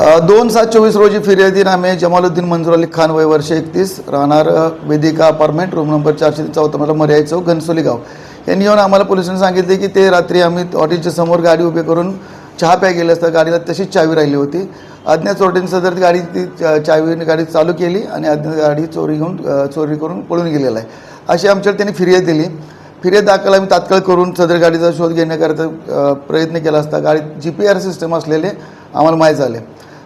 दोन सात चोवीस रोजी फिर्यादीनामे जमालुद्दीन मंजूर अली खान वय वर्ष एकतीस राहणार वेदिका अपार्टमेंट रूम नंबर चारशे चौथा मला मर्याई चौक घनसोली गाव. यांनी येऊन आम्हाला पोलिसांनी सांगितले की ते रात्री आम्ही हॉटेलच्या समोर गाडी उभी करून चहा प्या गेले असता गाडीला तशीच चावी राहिली होती. अज्ञात चोरट्यांनी सदर गाडी ती चावीने गाडी चालू केली आणि अज्ञात गाडी चोरी घेऊन चोरी करून पळून गेलेला आहे. अशी आमच्याकडे त्यांनी फिर्याद दिली. फिर्याद दाखल आम्ही तात्काळ करून सदर गाडीचा शोध घेण्याकरता प्रयत्न केला असता. गाडी जी पी आर सिस्टम असलेले आम्हाला माहीत झाले.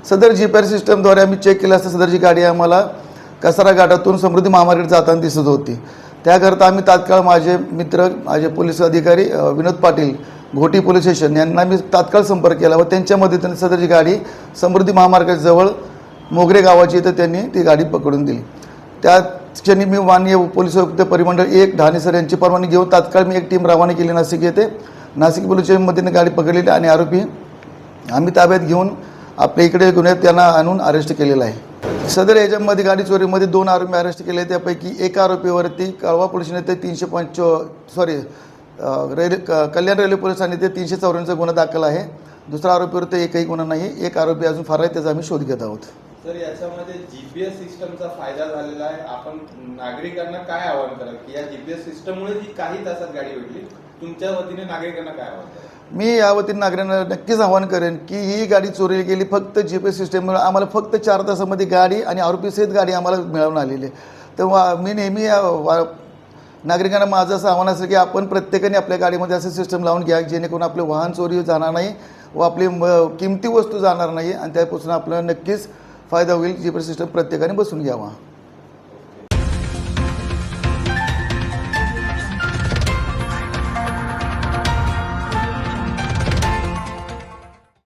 सदर जी पी आर सिस्टमद्वारे आम्ही चेक केलं असता सदरची गाडी आम्हाला कसारा घाटातून समृद्धी महामार्गात जाताना दिसत होती. त्याकरता आम्ही तात्काळ माझे मित्र माझे पोलीस अधिकारी विनोद पाटील घोटी पोलीस स्टेशन यांना मी तात्काळ संपर्क केला व त्यांच्या मदतीने सदरची गाडी समृद्धी महामार्गाजवळ मोगरे गावाची तर त्यांनी ती गाडी पकडून दिली. त्या क्षणी मी माननीय पोलीस आयुक्त परिमंडळ एक ढाणे सर यांची परवानगी घेऊन तात्काळ मी एक टीम रवाना केली नाशिक येथे. नाशिक पोलीस स्टेशनमध्ये गाडी पकडलेली आणि आरोपी आम्ही ताब्यात घेऊन आपल्या इकडे गुन्ह्यात त्यांना आणून अरेस्ट केलेलं आहे. सदर याच्यामध्ये गाडी चोरीमध्ये दोन आरोपी अरेस्ट केले त्यापैकी एका आरोपीवरती कळवा पोलिसने ते तीनशे पंच सॉरी रेल्वे कल्याण रेल्वे पोलिसांनी ते तीनशे चौऱ्याण्णवचा गुन्हा दाखल आहे. दुसरा आरोपीवर ते एकही गुन्हा नाही. एक आरोपी अजून फार आहे त्याचा आम्ही शोध घेत आहोत. सर याच्यामध्ये जीपीएस सिस्टमचा फायदा झालेला आहे. आपण नागरिकांना काय आवाहन कराल? की या जीपीएस सिस्टममुळे जी काही तासात गाडी भेटली तुमच्या वतीने नागरिकांना काय मी या वतीने नागरिकांना नक्कीच आवाहन करेन की ही गाडी चोरी गेली फक्त जी पी एस सिस्टम आम्हाला फक्त चार तासामध्ये गाडी आणि आरोपीसहित गाडी आम्हाला मिळवून आलेली आहे. तेव्हा मी नेहमी या वा- नागरिकांना माझं असं आव्हान असेल की आपण प्रत्येकाने आपल्या गाडीमध्ये असं सिस्टम लावून घ्या जेणेकरून आपले वाहन चोरी जाणार नाही व आपली म- किमती वस्तू जाणार नाही आणि त्यापासून आपल्याला नक्कीच फायदा होईल. जी पी सिस्टम प्रत्येकाने बसून घ्यावा.